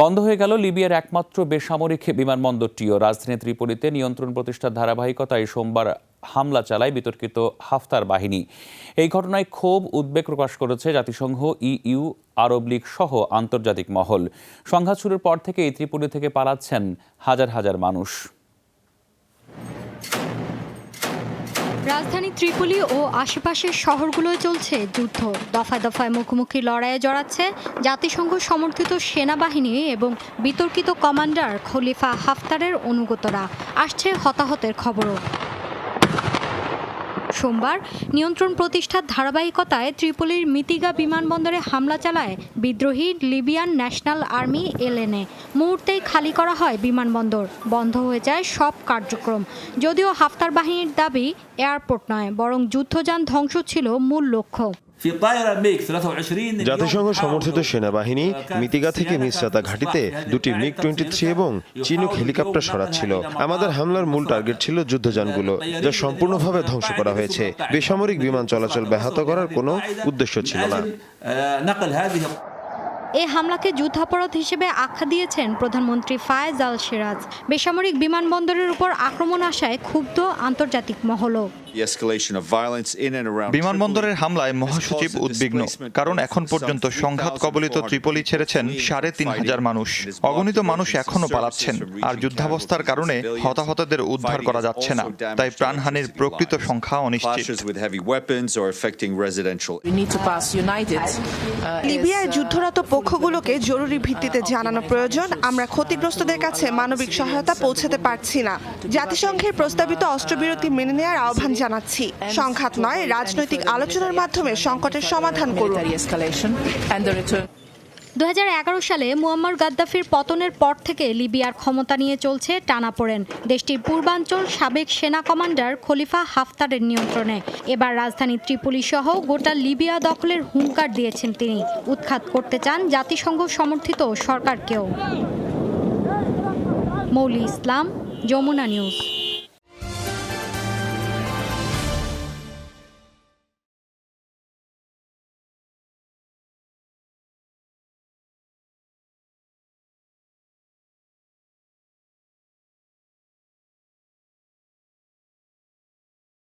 বন্ধ হয়ে গেল লিবিয়ার একমাত্র বেসামরিক বিমানবন্দরটিও। রাজধানী ত্রিপোলিতে নিয়ন্ত্রণ প্রতিষ্ঠার ধারাবাহিকতায় সোমবার হামলা চালায় বিতর্কিত হাফতার বাহিনী। এই ঘটনায় ক্ষোভ, উদ্বেগ প্রকাশ করেছে জাতিসংঘ, ইইউ, আরব লীগ সহ আন্তর্জাতিক মহল। সংঘাত শুরুর পর থেকে এই ত্রিপুলি থেকে পালাচ্ছেন হাজার হাজার মানুষ। রাজধানী ত্রিপোলি ও আশেপাশের শহরগুলোয় চলছে যুদ্ধ। দফায় দফায় মুখোমুখি লড়াইয়ে জড়াচ্ছে জাতিসংঘ সমর্থিত সেনাবাহিনী এবং বিতর্কিত কমান্ডার খলিফা হাফতারের অনুগতরা। আসছে হতাহতের খবরও। সোমবার নিয়ন্ত্রণ প্রতিষ্ঠার ধারাবাহিকতায় ত্রিপোলির মিতিগা বিমানবন্দরে হামলা চালায় বিদ্রোহী লিবিয়ান ন্যাশনাল আর্মি এলএনএ। মুহূর্তেই খালি করা হয় বিমানবন্দর। বন্ধ হয়ে যায় সব কার্যক্রম। যদিও হাফতার বাহিনীর দাবি এয়ারপোর্ট নয়, বরং যুদ্ধযান ধ্বংস ছিল মূল লক্ষ্য। জাতিসংঘ সমর্থিত সেনাবাহিনী মিতিগা থেকে মিসরাতা ঘাটিতে দুটি মিগ টোয়েন্টি থ্রি এবং চিনুক হেলিকপ্টার সরাচ্ছিল। আমাদের হামলার মূল টার্গেট ছিল যুদ্ধযানগুলো যা সম্পূর্ণভাবে ধ্বংস করা হয়েছে। বেসামরিক বিমান চলাচল ব্যাহত করার কোনো উদ্দেশ্য ছিল না। এ হামলাকে যুদ্ধাপরাধ হিসেবে আখ্যা দিয়েছেন প্রধানমন্ত্রী ফায়েজ আল সিরাজ। বেসামরিক বিমানবন্দরের উপর আক্রমণ আসায় ক্ষুব্ধ আন্তর্জাতিক মহলও। বিমানবন্দরের হামলায় মহাসচিব উদ্বিগ্ন কারণ এখন পর্যন্ত সংঘাত কবলিত ত্রিপলি ছেড়েছেন সাড়ে তিন হাজার মানুষ। অগণিত মানুষ এখনও পালাচ্ছেন আর যুদ্ধাবস্থার কারণে হতাহতদের উদ্ধার করা যাচ্ছে না তাই প্রাণহানির প্রকৃত সংখ্যা অনিশ্চিত। United. Uh, লিবিয়ায় uh, যুদ্ধরত পক্ষগুলোকে জরুরি ভিত্তিতে জানানো প্রয়োজন। আমরা ক্ষতিগ্রস্তদের কাছে মানবিক সহায়তা পৌঁছাতে পারছি না। জাতিসংঘের প্রস্তাবিত অস্ত্রবিরতি মেনে নেওয়ার আহ্বান জানাচ্ছি। সংঘাত নয় রাজনৈতিক আলোচনার মাধ্যমে সংকটের সমাধান করুন। দু সালে মুয়াম্মার গাদ্দাফির পতনের পর থেকে লিবিয়ার ক্ষমতা নিয়ে চলছে টানাপোড়েন দেশটির পূর্বাঞ্চল সাবেক সেনা কমান্ডার খলিফা হাফতারের নিয়ন্ত্রণে। এবার রাজধানী ত্রিপোলি সহ গোটা লিবিয়া দখলের হুঙ্কার দিয়েছেন তিনি। উৎখাত করতে চান জাতিসংঘ সমর্থিত সরকারকেও। মৌলি ইসলাম যমুনা নিউজ।